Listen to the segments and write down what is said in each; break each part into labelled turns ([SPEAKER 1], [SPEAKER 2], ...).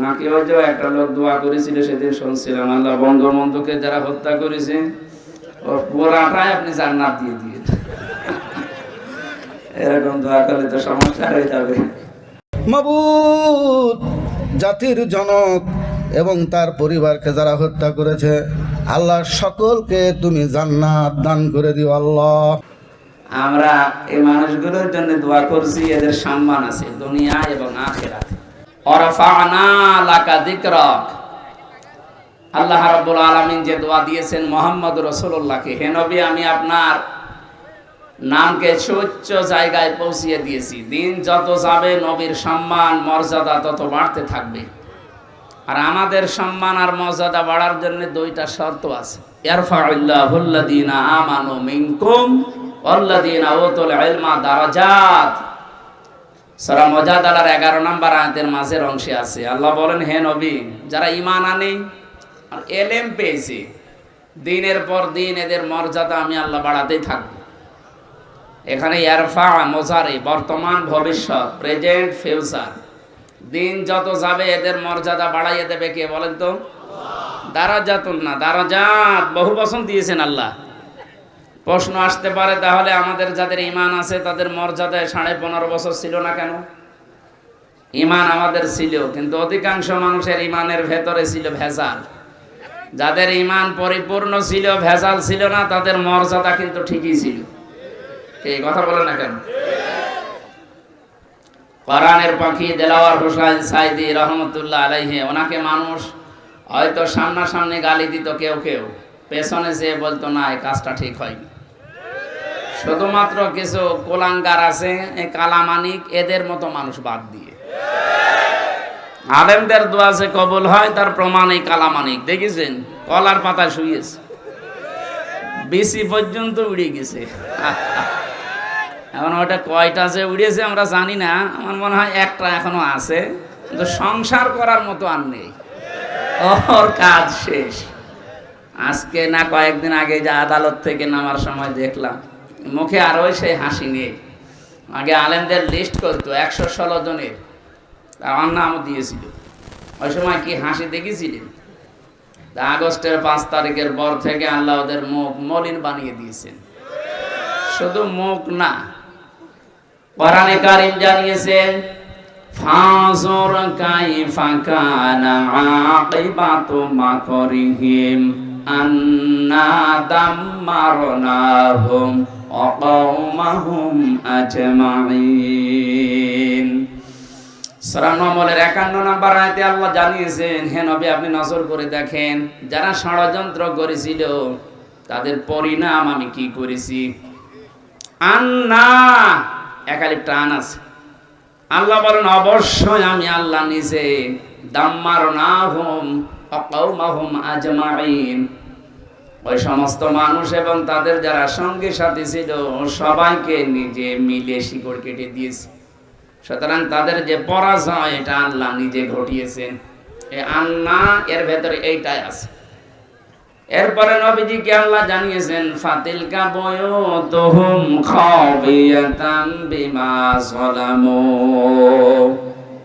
[SPEAKER 1] নাকি একটা লোক দোয়া করেছিল সেদিন শুনছিলাম আল্লাহ বঙ্গবন্ধুকে যারা হত্যা করেছে ও পুরাটাই আপনি জান্নাত দিয়ে দিয়ে এরকম দোয়া করলে তো সমস্যা হয়ে যাবে।
[SPEAKER 2] মাবুদ জাতির জনক এবং তার পরিবারকে যারা হত্যা করেছে আল্লাহ সকলকে তুমি জান্নাত দান করে দিও আল্লাহ।
[SPEAKER 1] আমরা এই মানুষগুলোর জন্য দোয়া করছি এদের সম্মান আছে দুনিয়া এবং আখেরাতে। আল্লাহ রাব্বুল আলামিন যে দোয়া দিয়েছেন মোহাম্মদ রসুল্লাহকে হে আমি আপনার নামকে সুউচ্চ জায়গায় পৌঁছিয়ে দিয়েছি। দিন যত যাবে, নবীর সম্মান, মর্যাদা তত বাড়তে থাকবে। আর আমাদের সম্মান আর মর্যাদা বাড়ার জন্য দুইটা শর্ত আছে। ইয়ারফাউল্লাহুল্লাযীনা আমানু মিনকুম ওয়াল্লাযীনা উতুল ইলমা দারাজাত। সূরা মুজাদালার 11 নম্বর আয়াতের মাঝের অংশে আছে। আল্লাহ বলেন, হে নবী, যারা ইমান আনে আর এলেম পেয়েছে, দিনের পর দিন এদের মর্যাদা আমি আল্লাহ বাড়াতেই থাকব। এখানে ইয়ারফা, মোজারে বর্তমান ভবিষ্যৎ, প্রেজেন্ট, ফিউচার। দিন যত যাবে, এদের মর্যাদা বাড়াইয়ে দেবে কে বলেন তো? দারাজাতুন না, দারাজাত, বহু বছর দিয়েছেন আল্লাহ। প্রশ্ন আসতে পারে, তাহলে আমাদের যাদের ইমান আছে, তাদের মর্যাদায় সাড়ে পনেরো বছর ছিল না কেন? ইমান আমাদের ছিল, কিন্তু অধিকাংশ মানুষের ইমানের ভেতরে ছিল ভেজাল। যাদের ইমান পরিপূর্ণ ছিল, ভেজাল ছিল না, তাদের মর্যাদা কিন্তু ঠিকই ছিল। এই কথা বলে না কেন? কোরআনের পাখি দেলাওয়ার হোসেন সাইদি রহমতুল্লাহ আলাইহে, ওনাকে মানুষ হয়তো সামনাসামনি গালি দিত কেউ কেউ, পেছনে যে বলতো, না, এই কাজটা ঠিক হয়নি। শুধুমাত্র কিছু কোলাঙ্গার আছে কালামানিক, এদের মতো মানুষ বাদ দিয়ে। আলেমদের দোয়া যে কবুল হয়, তার প্রমাণ এই কালামানিক। দেখেছেন? কলার পাতা শুয়েছে বেশি পর্যন্ত উড়ে গেছে। এখন ওটা কয়টা যে উড়েছে আমরা জানি না। আমার মনে হয় একটা এখনও আছে, কিন্তু সংসার করার মতো আর নেই। ওর কাজ শেষ। আজকে না কয়েকদিন আগে যে আদালত থেকে নামার সময় দেখলাম। মুখে আরও সেই হাসি নেই। আগে আলেমদের লিস্ট করতো, একশো ষোলো জনের। আমার নামও দিয়েছিল। ওই সময় কি হাসি দেখেছিলেন? আগস্টের পাঁচ তারিখের পর থেকে আল্লাহ ওদের মুখ মলিন বানিয়ে দিয়েছেন। শুধু মুখ না, কোরআনে কারিম জানিয়েছেন, ফাজর কাইফা কানা আকিবাতু মাকরিহিম আন্না দাম্মারনাহুম আজমাইন সূরা নম্বরের 51 নম্বর আয়াতে আল্লাহ জানিয়েছেন, হে নবী, আপনি নজর করে দেখেন, যারা ষড়যন্ত্র করেছিল, তাদের পরিণাম আমি কি করেছি? আন্না একালি টান আছে। আল্লাহ বলেন, অবশ্যই আমি আল্লাহ নিজে দাম্মার না হোম অকাউমাহুম আজমাইন। ওই সমস্ত মানুষ এবং তাদের যারা সঙ্গী সাথী ছিল, সবাইকে নিজে মিলে শিকড় কেটে দিয়েছে। সুতরাং তাদের যে পরাজয়, এটা আল্লাহ নিজে ঘটিয়েছেন। এ আন্না, এর ভেতরে এইটাই আছে। এরপরে নবীজিকে আল্লাহ জানিয়েছেন ফাতিল কা বয়তুহুম খাবিয়াতাম বিমা যালামু।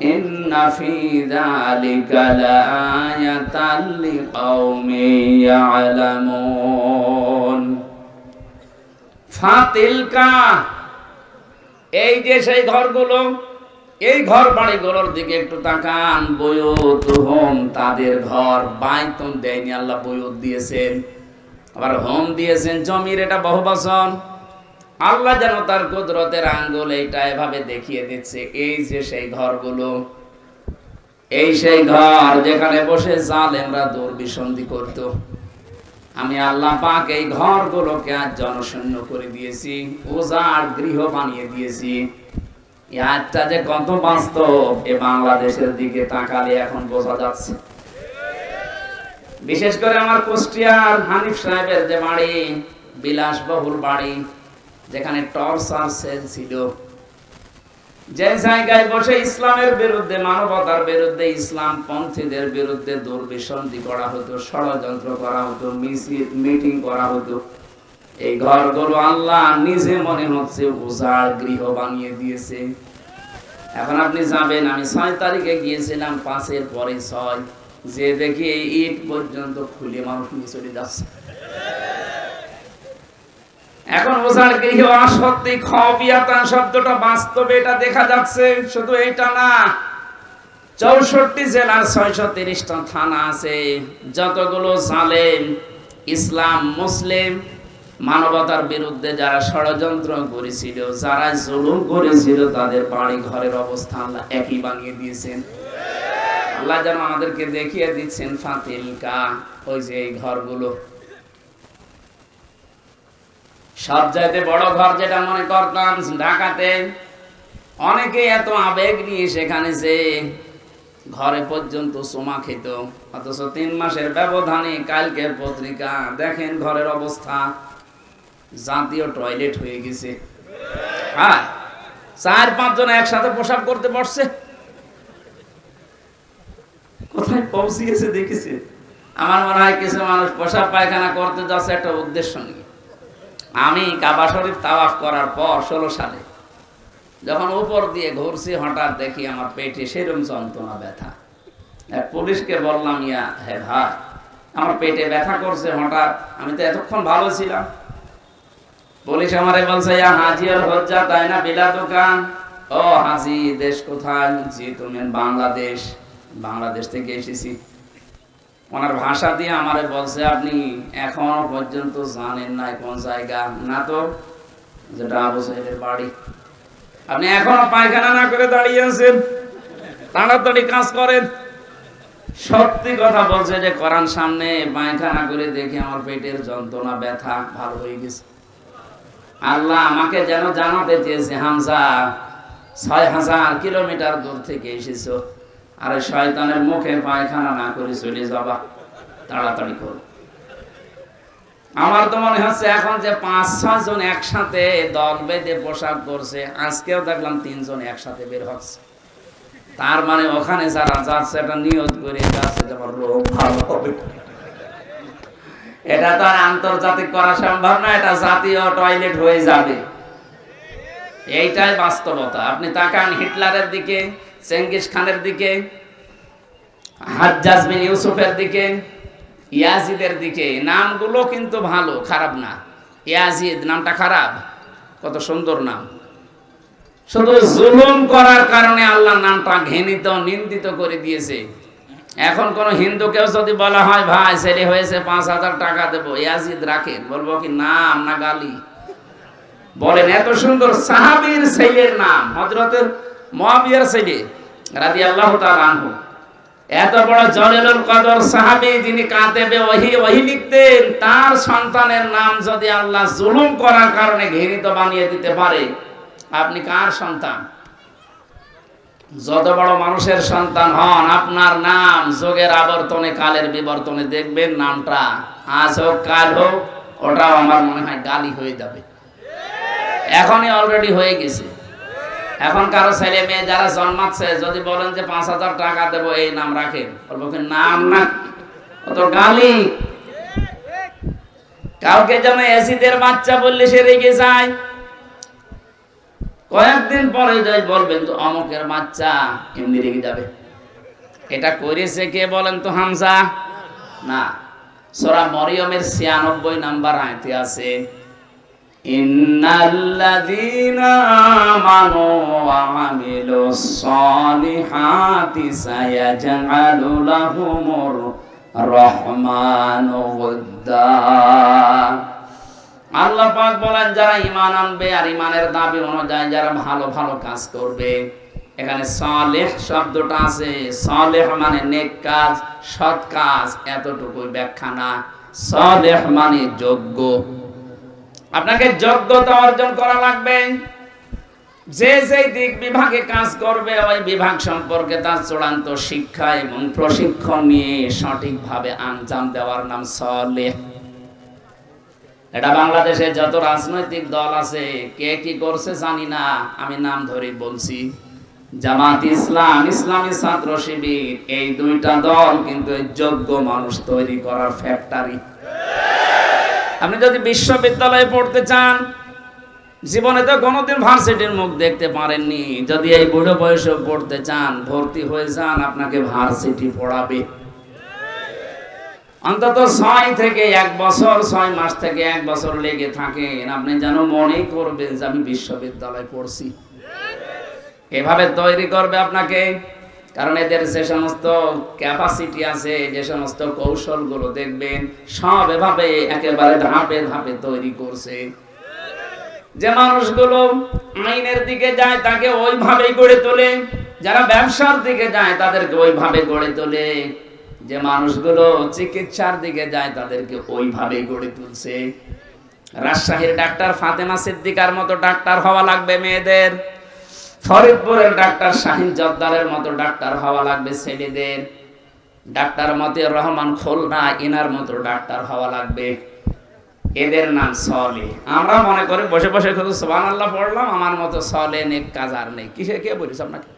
[SPEAKER 1] ইন্না ফি যালিকা লাআয়াতান লিকাউমি ইয়ালামুন ফাতিলকা এই যে সেই ঘরগুলো, এই ঘর বাড়িগুলোর দিকে একটু তাকান। বয়ত হোম, তাদের ঘর বাইতন দেয়নি, আল্লাহ বয়ত দিয়েছেন। আবার হোম দিয়েছেন, জমির এটা বহু বছর আল্লাহ যেন তার কুদরতের আঙ্গুল এইটা এভাবে দেখিয়ে দিচ্ছে, এই যে সেই ঘরগুলো, এই সেই ঘর যেখানে বসে জালেমরা দুর্বিসন্ধি করত। আমি আল্লাহ পাক এই ঘরগুলোকে আজ জনশূন্য করে দিয়েছি ওজার গৃহ বানিয়ে দিয়েছি। আজটা যে কত বাস্তব, এ বাংলাদেশের দিকে তাকালে এখন বোঝা যাচ্ছে। বিশেষ করে আমার কুষ্টিয়ার হানিফ সাহেবের যে বাড়ি, বিলাসবহুল বাড়ি যেখানে টর্চার সেল ছিল। যে জায়গায় বসে ইসলামের বিরুদ্ধে, মানবতার বিরুদ্ধে, ইসলাম পন্থীদের বিরুদ্ধে দুর্বিসন্ধি করা হতো, ষড়যন্ত্র করা হতো মিটিং করা হতো, এই ঘরগুলো আল্লাহ নিজে মনে হচ্ছে উজাড় গৃহ বানিয়ে দিয়েছে। এখন আপনি যাবেন, আমি ছয় তারিখে গিয়েছিলাম, পাঁচের পরে ছয়, যে দেখি এই ইট পর্যন্ত খুলে মানুষ নিয়ে যাচ্ছে। এখন বোঝার গৃহ আসক্তি খবিয়াতান শব্দটা বাস্তবে এটা দেখা যাচ্ছে, শুধু এটা না। চৌষট্টি জেলার ছয়শো তিরিশটা থানা আছে, যতগুলো জালেম, ইসলাম, মুসলিম, মানবতার বিরুদ্ধে যারা ষড়যন্ত্র করেছিল, যারা জুলুম করেছিল, তাদের বাড়ি ঘরের অবস্থা আল্লাহ একই বানিয়ে দিয়েছেন। আল্লাহ যেন আমাদেরকে দেখিয়ে দিচ্ছেন, ফাতিলকা, ওই যে এই ঘরগুলো। সব চাইতে বড় ঘর যেটা মনে করতাম ঢাকাতে। অনেকে এত আবেগ নিয়ে সেখানে যে ঘরে পর্যন্ত সোমা খেত। অথচ তিন মাসের ব্যবধানে কালকের পত্রিকা, দেখেন ঘরের অবস্থা। জাতীয় টয়লেট হয়ে গেছে। হ্যাঁ চার পাঁচজন একসাথে পোশাক করতে বসছে। কোথায় পৌঁছিয়েছে দেখেছে? আমার মনে হয় কিছু মানুষ পোশাক পায়খানা করতে যাচ্ছে একটা উদ্দেশ্য নিয়ে। আমি কাবা শরীফ তাওয়াফ করার পর ষোলো সালে যখন উপর দিয়ে ঘুরছি, হঠাৎ দেখি আমার পেটে সেরম যন্ত্রণা, ব্যথা। পুলিশকে বললাম, ইয়া হে ভাই, আমার পেটে ব্যথা করছে হঠাৎ, আমি তো এতক্ষণ ভালো ছিলাম। পুলিশ আমারে বলছে, ইয়া হাজি আর হজ্জা, তাই না বিলা দোকান? ও হাজি, দেশ কোথায়? জি, তুমি বাংলাদেশ বাংলাদেশ থেকে এসেছি। ওনার ভাষা দিয়ে আমারে বলছে, আপনি এখনও পর্যন্ত জানেন না কোন জায়গা? না তো, যেটা আবু সাহেবের বাড়ি। আপনি এখনও পায়খানা না করে দাঁড়িয়ে আছেন, তাড়াতাড়ি কাজ করেন। সত্যি কথা বলছে যে করান সামনে পায়খানা করে দেখে আমার পেটের যন্ত্রণা, ব্যথা, ভালো হয়ে গেছে। আল্লাহ আমাকে যেন জানাতে চেয়েছে, হামজা, ছয় হাজার কিলোমিটার দূর থেকে এসেছ। আর ওই শয়তানের মুখে পায়খানা না করে চলে যাবা। তাড়াতাড়ি করো। আমার তো মনে হচ্ছে এখন যে পাঁচ, ছয় জন একসাথে দল বেঁধে পোশাক করছে আজকেও দেখলাম তিনজন একসাথে বের হচ্ছে। তার মানে ওখানে যারা যাচ্ছে, এটা নিয়ত করে যাচ্ছে যে আমার রোগ ভালো হবে। এটা তো আর আন্তর্জাতিক করা সম্ভব না, এটা জাতীয় টয়লেট হয়ে যাবে। এইটাই বাস্তবতা। আপনি তাকান হিটলারের দিকে চেঙ্গিস খানের দিকে, হাজ্জাজ বিন ইউসুফের দিকে, ইয়াজিদের দিকে। নামগুলো কিন্তু ভালো, খারাপ না। ইয়াজিদ, নামটা খারাপ। কত সুন্দর নাম। শুধু জুলুম করার কারণে আল্লাহ নামটা ঘৃণিত, নিন্দিত করে দিয়েছে। এখন কোন হিন্দুকেও যদি বলা হয়, ভাই, ছেলে হয়েছে, পাঁচ হাজার টাকা দেবো। ইয়াজিদ রাখেন, বলব কি, নাম না গালি? বলেন, এত সুন্দর সাহাবীর ছেলের নাম হজরতের মহাবিয়ার ছেলে। এত বড় জলেলুল কদর সাহাবী যিনি কাতেবে ওহি ওহি লিখতেন, তার সন্তানের নাম যদি আল্লাহ জুলুম করার কারণে ঘৃণিত বানিয়ে দিতে পারে, আপনি কার সন্তান? যত বড় মানুষের সন্তান হন, আপনার নাম যোগের আবর্তনে, কালের বিবর্তনে দেখবেন নামটা আজ হোক, কাল হোক, ওটাও আমার মনে হয় গালি হয়ে যাবে। এখনই অলরেডি হয়ে গেছে। এখন কারও ছেলে মেয়ে যারা জন্মাচ্ছে, যদি বলেন যে পাঁচ হাজার টাকা দেবো, এই নাম রাখেন। কি, নাম না। অত গালি। কাউকে যেন এসিদের বাচ্চা বললে সে রেগে যায়। কয়েকদিন পরে যাই বলবেন, তো অমকের বাচ্চা এমনি রেগে যাবে। এটা করেছে কে বলেন তো, হামজা? না। সোরা মরিয়মের ছিয়ানব্বই নাম্বার আয়তে আছে ওদ্দা আল্লাহ বলেন, যারা ইমান আনবে আর ইমানের দাবি অনুযায়ী যারা ভালো ভালো কাজ করবে, এখানে সালেহ শব্দটা আছে। সালেহ মানে নেক কাজ, সৎ কাজ, এতটুকুই ব্যাখ্যা না। সালেহ মানে যোগ্য। আপনাকে যোগ্যতা অর্জন করা লাগবে। যে যে দিক বিভাগে কাজ করবে, ওই বিভাগ সম্পর্কে তার চূড়ান্ত শিক্ষা এবং প্রশিক্ষণ নিয়ে সঠিকভাবে আঞ্জাম দেওয়ার নাম সলেহ। এটা বাংলাদেশে যত রাজনৈতিক দল আছে, কে কি করছে জানি না, আমি নাম ধরে বলছি। জামাত ইসলাম, ইসলামী ছাত্র শিবির, এই দুইটা দল কিন্তু যোগ্য মানুষ তৈরি করার ফ্যাক্টরি আপনি যদি বিশ্ববিদ্যালয়ে পড়তে চান, জীবনে তো কোনোদিন ভার্সিটির মুখ দেখতে পারেননি। যদি এই বুড়ো বয়সে পড়তে চান, ভর্তি হয়ে যান, আপনাকে ভার্সিটি পড়াবে। অন্তত ছয় থেকে এক বছর, ছয় মাস থেকে এক বছর লেগে থাকেন। আপনি যেন মনেই করবেন যে আমি বিশ্ববিদ্যালয়ে পড়ছি। এভাবে তৈরি করবে আপনাকে কারণ এদের যে সমস্ত ক্যাপাসিটি আছে, যে সমস্ত কৌশলগুলো দেখবেন, সব এভাবে একেবারে ধাপে ধাপে তৈরি করছে। যে মানুষগুলো আইনের দিকে যায়, তাকে ওইভাবেই গড়ে তোলে। যারা ব্যবসার দিকে যায়, তাদেরকে ওইভাবে গড়ে তোলে। যে মানুষগুলো চিকিৎসার দিকে যায়, তাদেরকে ওইভাবেই গড়ে তুলছে। রাজশাহীর ডাক্তার ফাতেমা সিদ্দিকার মতো ডাক্তার হওয়া লাগবে মেয়েদের। ফরিদপুরের ডাক্তার শাহিন জব্দারের মতো ডাক্তার হওয়া লাগবে ছেলেদের। ডাক্তার মতে রহমান খুলনা, ইনার মতো ডাক্তার হওয়া লাগবে। এদের নাম সলে। আমরা মনে করি বসে বসে শুধু সোবান আল্লাহ পড়লাম, আমার মতো সলে, নেক কাজ আর নেই। কিসে কে বলিস আপনাকে?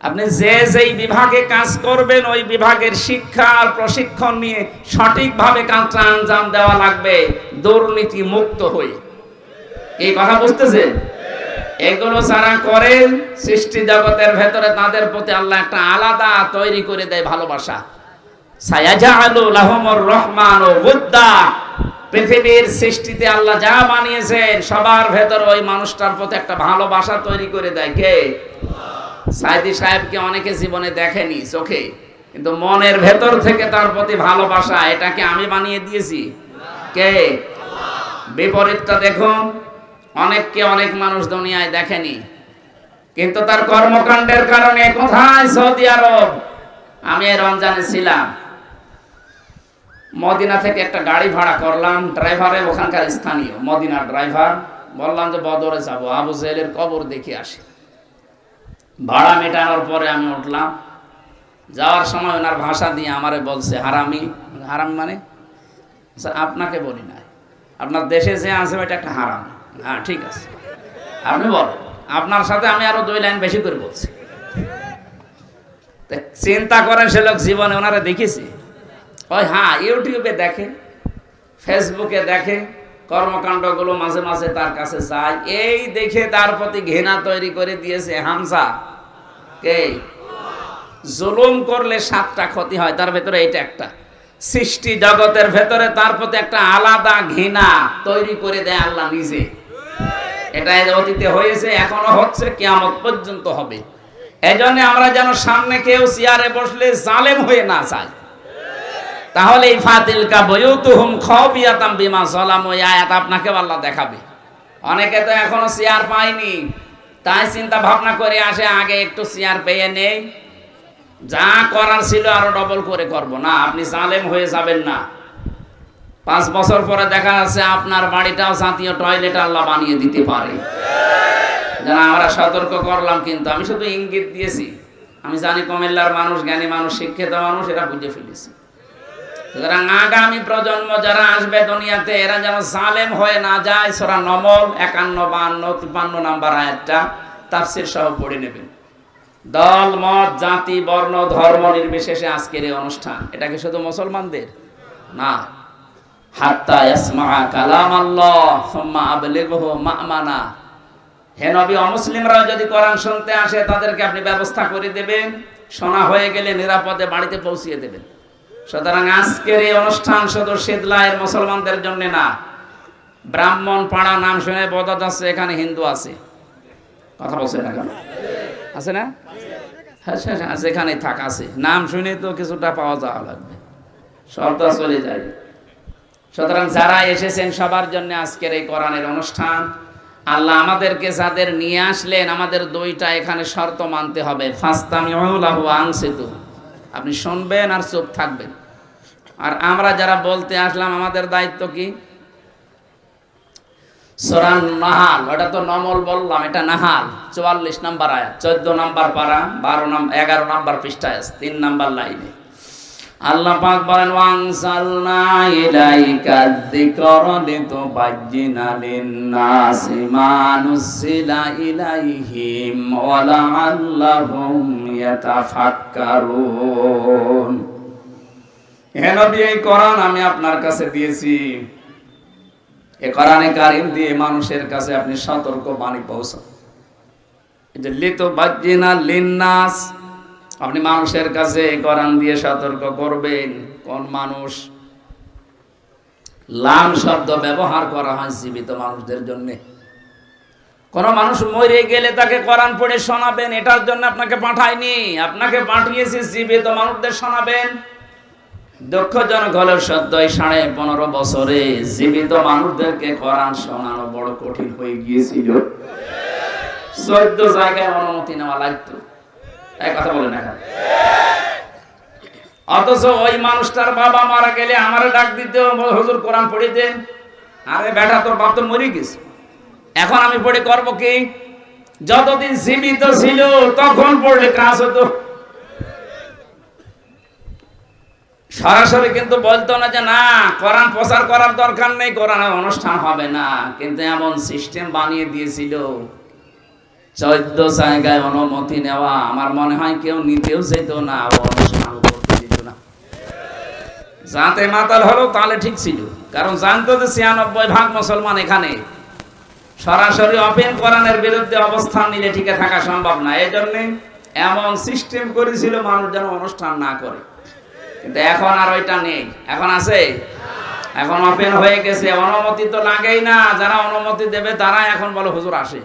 [SPEAKER 1] আপনি যে যেই বিভাগে কাজ করবেন, ওই বিভাগের শিক্ষা আর প্রশিক্ষণ নিয়ে সঠিকভাবে কাজটা আঞ্জাম দেওয়া লাগবে দুর্নীতি মুক্ত হয়ে। এই কথা বুঝতেছেন এগুলো যারা করেন, সৃষ্টি জগতের ভেতরে তাদের প্রতি আল্লাহ একটা আলাদা তৈরি করে দেয় ভালোবাসা। রহমান ও পৃথিবীর সৃষ্টিতে আল্লাহ যা বানিয়েছেন, সবার ভেতর ওই মানুষটার প্রতি একটা ভালোবাসা তৈরি করে দেয় কে? সাইদি সাহেবকে অনেকে জীবনে দেখেনি চোখে, কিন্তু মনের ভেতর থেকে তার প্রতি ভালোবাসা, এটাকে আমি বানিয়ে দিয়েছি। কে? বিপরীতটা দেখুন। অনেককে অনেক মানুষ দুনিয়ায় দেখেনি। কিন্তু তার কর্মকাণ্ডের কারণে কোথায় সৌদি আরব? আমি রমজানে ছিলাম। মদিনা থেকে একটা গাড়ি ভাড়া করলাম ড্রাইভারে ওখানকার স্থানীয়, মদিনার ড্রাইভার। বললাম যে, বদরে যাব। আবু জেলের কবর দেখে আসি। ভাড়া মেটানোর পরে আমি উঠলাম। যাওয়ার সময় ওনার ভাষা দিয়ে আমারে বলছে, হারামি। হারাম মানে? আপনাকে বলি না আপনার দেশে যে আছে, ওইটা একটা হারাম। হ্যাঁ ঠিক আছে। আপনি বলেন, আপনার সাথে আমি আরও দুই লাইন বেশি করে বলছি। চিন্তা করেন সে লোক জীবনে ওনারা দেখেছি। ওই হ্যাঁ ইউটিউবে দেখে, ফেসবুকে দেখে, কর্মকাণ্ডগুলো মাঝে মাঝে তার কাছে যায়। এই দেখে তার প্রতি ঘৃণা তৈরি করে দিয়েছে হামসা কে? জুলুম করলে সাতটা ক্ষতি হয়, তার ভেতরে এটা একটা। সৃষ্টি জগতের ভেতরে তার প্রতি একটা আলাদা ঘৃণা তৈরি করে দেয় আল্লাহ নিজে। এটা অতীতে হয়েছে, এখনও হচ্ছে, কিয়ামত পর্যন্ত হবে। এজন্য আমরা যেন সামনে কেউ চেয়ারে বসলে জালেম হয়ে না যায়। তাহলে এই ফাতিল কা বয়ুতুহুম খাবিয়াতাম বিমা সালাম ওই আয়াত আপনাকে আল্লাহ দেখাবে। অনেকে তো এখনও চেয়ার পায়নি, তাই চিন্তা ভাবনা করে আসে, আগে একটু চেয়ার পেয়ে নেই। যা করার ছিল আরও ডবল করে করব। না, আপনি জালেম হয়ে যাবেন না। পাঁচ বছর পরে দেখা যাচ্ছে আপনার বাড়িটাও জাতীয় টয়লেট আল্লাহ বানিয়ে দিতে পারে। যেন আমরা সতর্ক করলাম কিন্তু আমি শুধু ইঙ্গিত দিয়েছি। আমি জানি কুমিল্লার মানুষ, জ্ঞানী মানুষ, শিক্ষিত মানুষ, এরা বুঝে ফেলেছি। সুতরাং আগামী প্রজন্ম যারা আসবে দুনিয়াতে, এরা যেন জালেম হয়ে না যায়, সোরা নমল একান্ন, বান্ন, তিপ্পান্ন নাম্বার আয়াতটা তাফসির সহ পড়ে নেবেন। দল, মত, জাতি, বর্ণ, ধর্ম নির্বিশেষে আজকের এই অনুষ্ঠান, এটা কি শুধু মুসলমানদের? না। হাত্তা ইয়াসমা কালাম আল্লাহ সুম্মা আবলিগহু মা'মানা। হে নবী অমুসলিমরা যদি কোরআন শুনতে আসে, তাদেরকে আপনি ব্যবস্থা করে দেবেন। শোনা হয়ে গেলে নিরাপদে বাড়িতে পৌঁছিয়ে দেবেন। সুতরাং আজকের এই অনুষ্ঠান শুধু শীতলায়ের মুসলমানদের জন্য না, ব্রাহ্মণ পাড়া নাম শুনে বোঝা যাচ্ছে এখানে হিন্দু আছে। কথা বলছে না কেন? আছে না? হ্যাঁ হ্যাঁ হ্যাঁ যেখানে থাক, আছে। নাম শুনে তো কিছুটা পাওয়া যাওয়া লাগবে। সব তো চলে যায়। সুতরাং যারা এসেছেন সবার জন্য আজকের এই কোরআনের অনুষ্ঠান, আল্লাহ আমাদেরকে যাদের নিয়ে আসলেন, আমাদের দুইটা এখানে শর্ত মানতে হবে। আপনি শুনবেন আর চুপ থাকবেন। আর আমরা যারা বলতে আসলাম, আমাদের দায়িত্ব কি? সোরান নাহাল, ওটা তো নমল বললাম, এটা নাহাল। চুয়াল্লিশ নাম্বার আয়াত, চোদ্দ নাম্বার পারা, বারো নাম, এগারো নাম্বার পৃষ্ঠায় তিন নাম্বার লাইনে। আল্লাহ পাক বলেন ওয়াংসালনা ইলাইকা যিকরা লিতুবাজ্জিনা লিন-নাসি মা নুসিলা ইলাইহিম ওয়া লাআল্লাহুম ইয়াতাফাক্কারুন. হে নবী, এই কোরআন আমি আপনার কাছে দিয়েছি। এ কোরআনে কারিম দিয়ে মানুষের কাছে আপনি সতর্ক বাণী পৌঁছান। এই যে লিত বাজ্জিনা লিন্নাস আপনি মানুষের কাছে কোরআন দিয়ে সতর্ক করবেন। কোন মানুষ লাম শব্দ ব্যবহার করা হয় জীবিত মানুষদের জন্য। কোন মানুষ মরে গেলে তাকে কোরআন পড়ে শোনাবেন, এটার জন্য আপনাকে পাঠায়নি আপনাকে পাঠিয়েছি, জীবিত মানুষদের শোনাবেন। দুঃখজনক হলেও সত্য এই সাড়ে পনেরো বছরে জীবিত মানুষদেরকে কোরআন শোনানো বড় কঠিন হয়ে গিয়েছিল। চোদ্দ জায়গায় অনুমতি নেওয়া লাগতো। কথা বলে না অথচ ওই মানুষটার বাবা মারা গেলে ডাক দিতে কোরআন আরে বেটা, তোর বাপ তো গেছে। এখন আমি পড়ে করব কি? যতদিন জীবিত ছিল, তখন পড়লে কাজ হতো। সরাসরি কিন্তু বলতো না যে, না, কোরআন প্রচার করার দরকার নেই, কোরআনের অনুষ্ঠান হবে না। কিন্তু এমন সিস্টেম বানিয়ে দিয়েছিল। চোদ্দ জায়গায় অনুমতি নেওয়া। আমার মনে হয় কেউ নিতেও যেত না অনুষ্ঠান করতে দিত না। যাতে মাতাল হলো তাহলে ঠিক ছিল। কারণ জানতো যে ছিয়ানব্বই ভাগ মুসলমান এখানে। সরাসরি অপেন কোরআনের বিরুদ্ধে অবস্থান নিলে টিকে থাকা সম্ভব না। এই জন্যে এমন সিস্টেম করেছিল মানুষ যেন অনুষ্ঠান না করে। কিন্তু এখন আর ওইটা নেই। এখন আছে? এখন ওপেন হয়ে গেছে। অনুমতি তো লাগেই না। যারা অনুমতি দেবে তারা এখন বলো হুজুর আসে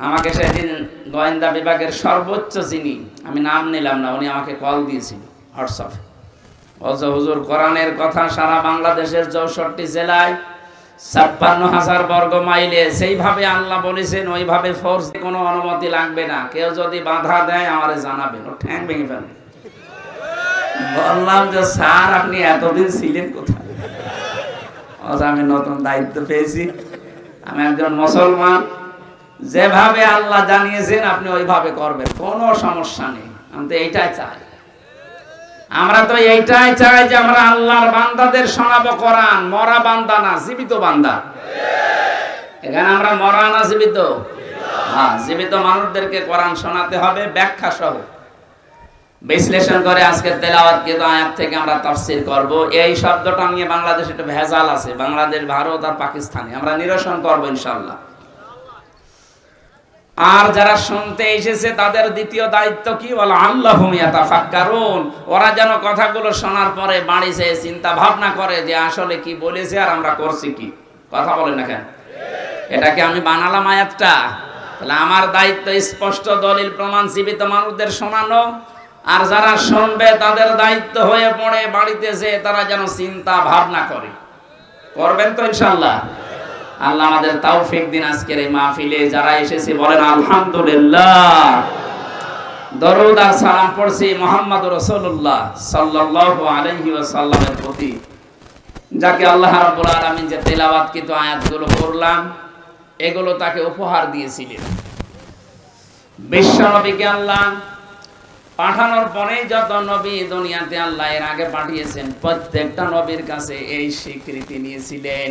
[SPEAKER 1] আমাকে সেদিন গোয়েন্দা বিভাগের সর্বোচ্চ যিনি, আমি নাম নিলাম না, উনি আমাকে কল দিয়েছিল হোয়াটসঅ্যাপে বলছে, হুজুর, কোরআনের কথা সারা বাংলাদেশের চৌষট্টি জেলায় ছাপ্পান্ন হাজার বর্গ মাইলে সেইভাবে আল্লাহ বলেছেন, ওইভাবে ফোর্স কোনো অনুমতি লাগবে না। কেউ যদি বাধা দেয়, আমারে জানাবেন। ও ঠ্যাং ভেঙে ফেলবে বললাম যে, স্যার, আপনি এতদিন ছিলেন কোথায়? আমি নতুন দায়িত্ব পেয়েছি। আমি একজন মুসলমান যেভাবে আল্লাহ জানিয়েছেন, আপনি ওইভাবে করবেন। কোনো সমস্যা নেই। আমি তো এইটাই চাই। আমরা তো এইটাই চাই যে আমরা আল্লাহর বান্দাদের শোনাবো কোরআন। মরা বান্দা না, জীবিত বান্দা। এখানে আমরা মরা না জীবিত? হ্যাঁ জীবিত মানুষদেরকে কোরআন শোনাতে হবে, ব্যাখ্যা সহ। বিশ্লেষণ করে আজকে তেলাওয়াত কিন্তু আয়াত থেকে আমরা তাফসির করব। এই শব্দটা নিয়ে বাংলাদেশে একটা ভেজাল আছে। বাংলাদেশ, ভারত আর পাকিস্তানে। আমরা নিরসন করব ইনশাআল্লাহ। আর যারা শুনতে এসেছে, তাদের দ্বিতীয় দায়িত্ব কি? বলো আল্লাহ ইয়াতাফাক্কারুন। ওরা যেন কথাগুলো শোনার পরে বাড়ি চিন্তা ভাবনা করে যে আসলে কি বলেছে আর আমরা করছি কি। কথা বলেন না কেন? এটাকে আমি বানালাম আয়াতটা? তাহলে আমার দায়িত্ব স্পষ্ট, দলিল, প্রমাণ, জীবিত মানুষদের শোনানো। আর যারা শুনবে, তাদের দায়িত্ব হয়ে পড়ে বাড়িতে যে তারা যেন চিন্তা ভাবনা করে। করবেন তো ইনশাল্লাহ? আল্লাহ আমাদের তৌফিক দিন আজকের এই মাহফিলে যারা এসেছে বলেন, আলহামদুলিল্লাহ। দরুদ আর সালাম পড়ছি মোহাম্মদ রসুল্লাহ সাল্লাল্লাহু আলাইহি ওয়াসাল্লামের প্রতি, যাকে আল্লাহ রাব্বুল আলামিন যে তেলাওয়াত কিন্তু আয়াতগুলো করলাম এগুলো তাকে উপহার দিয়েছিলেন। বিশ্ব নবীকে আল্লাহ পাঠানোর পরেই যত নবী দুনিয়াতে আল্লাহ এর আগে পাঠিয়েছেন, প্রত্যেকটা নবীর কাছে এই স্বীকৃতি নিয়েছিলেন।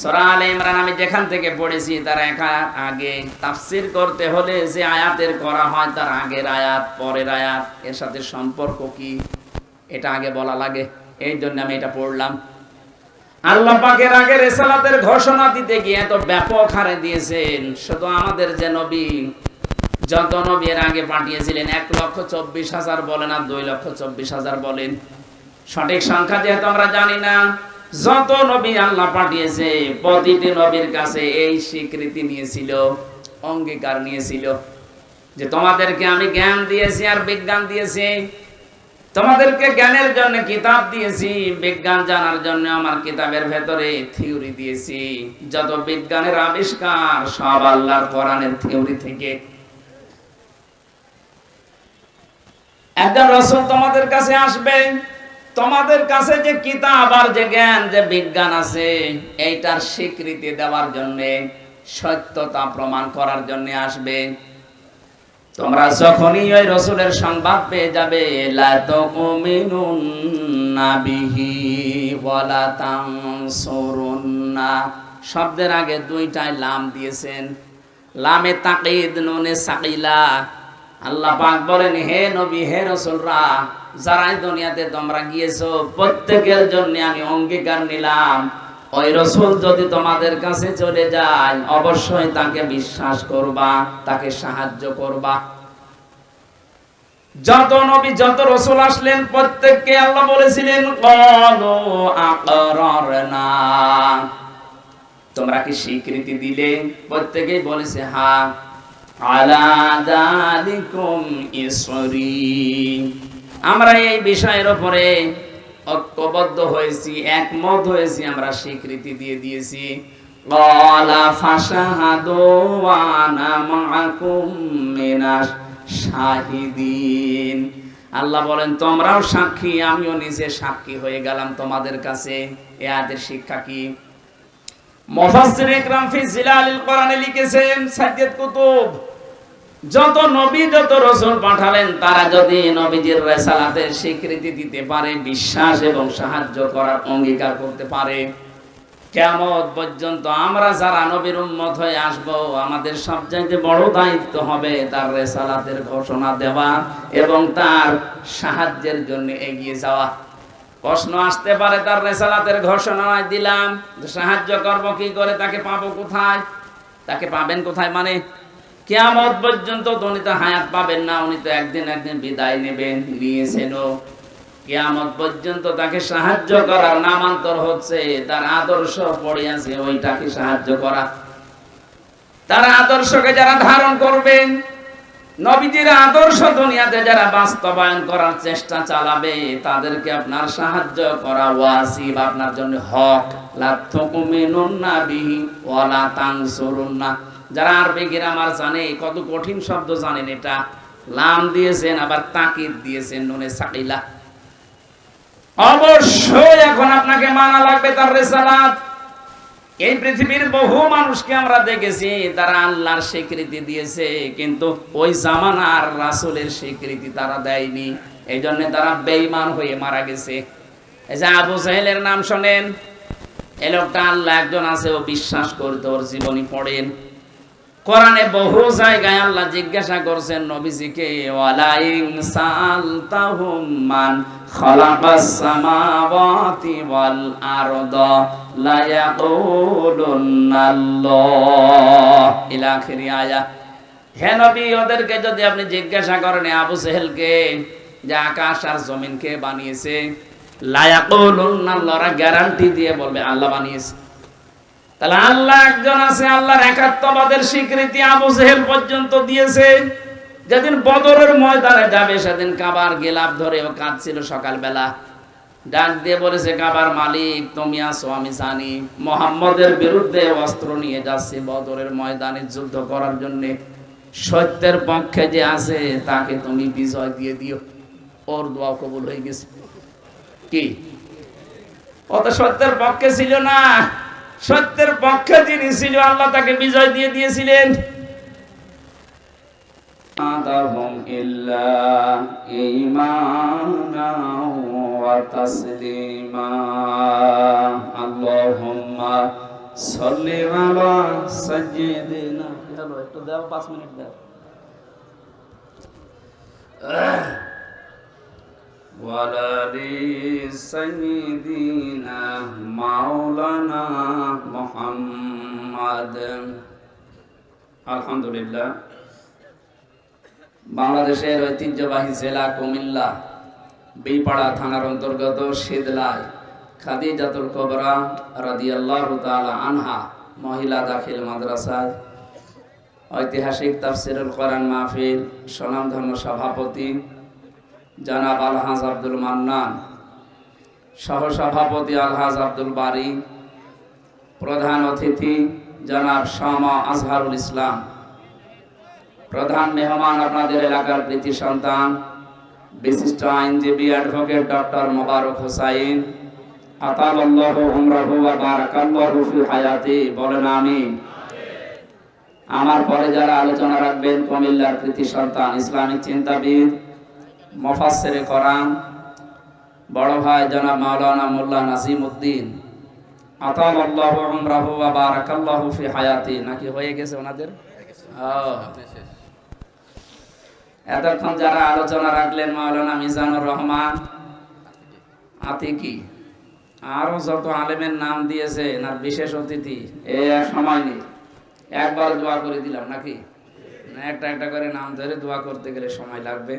[SPEAKER 1] সূরা আলে ইমরান আমি যেখান থেকে পড়েছি, তার একা আগে তাফসির করতে হলে যে আয়াতের করা হয়, তার আগের আয়াত, পরের আয়াত, এর সাথে সম্পর্ক কি? এটা আগে বলা লাগে। এই জন্য আমি এটা পড়লাম। আল্লাহ পাকের আগে রেসালাতের ঘোষণা দিতে গিয়ে এত ব্যাপক হারে দিয়েছেন। শুধু আমাদের যে নবী, যত নবী এর আগে পাঠিয়েছিলেন, এক লক্ষ চব্বিশ হাজার বলেন আর দুই লক্ষ চব্বিশ হাজার বলেন। সঠিক সংখ্যা যেহেতু আমরা জানি না যত নবী আল্লাহ পাঠিয়েছে, প্রতিটি নবীর কাছে এই স্বীকৃতি নিয়েছিল, অঙ্গীকার নিয়েছিল যে তোমাদেরকে আমি জ্ঞান দিয়েছি আর বিজ্ঞান দিয়েছি। তোমাদেরকে জ্ঞানের জন্য কিতাব দিয়েছি, বিজ্ঞান জানার জন্য আমার কিতাবের ভেতরে থিওরি দিয়েছি। যত বিজ্ঞানের আবিষ্কার, সব আল্লাহর কোরআনের থিওরি থেকে। একজন রসুল তোমাদের কাছে আসবে তোমাদের কাছে যে কিতাব আর যে জ্ঞান, যে বিজ্ঞান আছে, এইটার স্বীকৃতি দেওয়ার জন্য, সত্যতা প্রমাণ করার জন্য আসবে। তোমরা যখনই ওই রসুলের সংবাদ পেয়ে যাবে শব্দের আগে দুইটাই লাম দিয়েছেন। লামে তাকিদ, নুনে সাকিলা। আল্লাহ পাক বলেন, হে নবী, হে রসুলরা যারাই দুনিয়াতে তোমরা গিয়েছো, প্রত্যেকের জন্য আমি অঙ্গীকার নিলাম। ওই রসুল যদি তোমাদের কাছে চলে যায়, অবশ্যই তাকে বিশ্বাস করবা, তাকে সাহায্য করবা। যত নবী, যত রসুল আসলেন, প্রত্যেককে আল্লাহ বলেছিলেন তোমরা কি স্বীকৃতি দিলে? প্রত্যেকেই বলেছে হ্যাঁ। আমরা এই বিষয়ের উপরে ঐক্যবদ্ধ হয়েছি, একমত হয়েছি, আমরা স্বীকৃতি দিয়ে দিয়েছি। আল্লাহ বলেন, তোমরাও সাক্ষী, আমিও নিজে সাক্ষী হয়ে গেলাম তোমাদের কাছে। এ আয়াতের শিক্ষা কি? মুফাসসির ইকরাম ফি জিলালিল কোরআনে লিখেছেন কুতুব, যত নবী, যত রসুল পাঠালেন, তারা যদি নবীজির রেসালাতের স্বীকৃতি দিতে পারে, বিশ্বাস এবং সাহায্য করার অঙ্গীকার করতে পারে। কেমন পর্যন্ত আমরা যারা নবীর উম্মত হয়ে আসব, আমাদের সবচাইতে বড় দায়িত্ব হবে তার রেসালাতের ঘোষণা দেওয়া এবং তার সাহায্যের জন্য এগিয়ে যাওয়া। প্রশ্ন আসতে পারে, তার রেসালাতের ঘোষণা দিলাম। সাহায্য করব কি করে? তাকে পাবো কোথায়? তাকে পাবেন কোথায় মানে? কেয়ামত পর্যন্ত উনি তো হায়াত পাবেন না, উনি তো একদিন একদিন বিদায় নেবেন নিয়েছেনও কেয়ামত পর্যন্ত তাকে সাহায্য করার নামান্তর হচ্ছে, তার আদর্শ পড়ে আছে, ওইটাকে সাহায্য করা। তার আদর্শকে যারা ধারণ করবেন নবীজির আদর্শ দুনিয়াতে যারা বাস্তবায়ন করার চেষ্টা চালাবে, তাদেরকে আপনার সাহায্য করা ওয়াসিব আপনার জন্য হক। লা তুমিনুন্না বিহি ওয়ালা তানসুরুন্না। যারা আরবি গ্রামার জানে, কত কঠিন শব্দ জানেন এটা। লাম দিয়েছেন, আবার তাকিদ দিয়েছেন, নুনে সাকিলা। অবশ্যই এখন আপনাকে মানা লাগবে তার রেসালাত। এই পৃথিবীর বহু মানুষকে আমরা দেখেছি, তারা আল্লাহর স্বীকৃতি দিয়েছে, কিন্তু ওই জামানার রাসূলের স্বীকৃতি তারা দেয়নি। এই জন্য তারা বেইমান হয়ে মারা গেছে। এই যে আবু সাহেলের নাম শোনেন, এ লোকটা আল্লাহ একজন আছে, ও বিশ্বাস করতে ওর জীবনী পড়েন। কোরআনে বহু জায়গায় আল্লাহ জিজ্ঞাসা করছেন নবীজিকে ওয়ালাইন সালতাহুম মান ইয়াকুলুনাল্লাহ ইলা আখিরি আয়া হে নবী, ওদেরকে যদি আপনি জিজ্ঞাসা করেন আবু সেহেলকে যে আকাশ আর বানিয়েছে? গ্যারান্টি দিয়ে বলবে, আল্লাহ বানিয়েছে। তাহলে আল্লাহ একজন আছে, আল্লাহর একাত্মবাদের স্বীকৃতি আবু জেহেল পর্যন্ত দিয়েছে। যেদিন বদরের ময়দানে যাবে, সেদিন কাবার গেলাপ ধরে ও কাঁদছিল সকালবেলা। ডাক দিয়ে বলেছে, কাবার মালিক, তুমি আসো আমি জানি। মোহাম্মদের বিরুদ্ধে অস্ত্র নিয়ে যাচ্ছে বদরের ময়দানে যুদ্ধ করার জন্য। সত্যের পক্ষে যে আছে, তাকে তুমি বিজয় দিয়ে দিও। ওর দোয়া কবুল হয়ে গেছে। কি? অত সত্যের পক্ষে ছিল না। সত্যের পক্ষে যিনি ছিল, আল্লাহ তাকে বিজয় দিয়ে দিয়েছিলেন। আদাহুম ইল্লা ঈমানা ওয়া তাসলিমা আল্লাহুম্মা সাল্লি আলা সাইয়্যিদিনা চলো একটু দাও 5 মিনিট দাও وعلى آل سيدنا مولانا محمد আলহামদুলিল্লাহ বাংলাদেশের ঐতিহ্যবাহী জেলা কুমিল্লা, বিপাড়া থানার অন্তর্গত শীতলায় খাদিজাতুল কবরা রাদিয়াল্লাহু তাআলা আনহা মহিলা দাখিল মাদ্রাসায় ঐতিহাসিক তাফসিরুল কোরআন মাহফিল, স্বনামধন্য সভাপতি জনাব আলহাজ আব্দুল মান্নান, সহসভাপতি আলহাজ আব্দুল বারি, প্রধান অতিথি জনাব শামা আজহারুল ইসলাম। প্রধান মেহমান আপনাদের এলাকার প্রীতি সন্তান বিশিষ্ট আইনজীবী অ্যাডভোকেট ডক্টর মোবারক হোসাইন বারাকাল্লাহু বলেন আমার পরে যারা আলোচনা রাখবেন কুমিল্লার কৃতি সন্তান ইসলামিক চিন্তাবিদ মফাসসিরে কোরআন বড় ভাই জনাব মাওলানা মোল্লা নাসিম উদ্দিন উমরাহু ওয়া ফি হায়াতি নাকি হয়ে গেছে ওনাদের? ও। এতক্ষণ যারা আলোচনা রাখলেন মাওলানা মিজানুর রহমান আতিকি আরও যত আলেমের নাম দিয়েছে, না বিশেষ অতিথি, এ এক সময় নেই। একবার দোয়া করে দিলাম নাকি? একটা একটা করে নাম ধরে দোয়া করতে গেলে সময় লাগবে।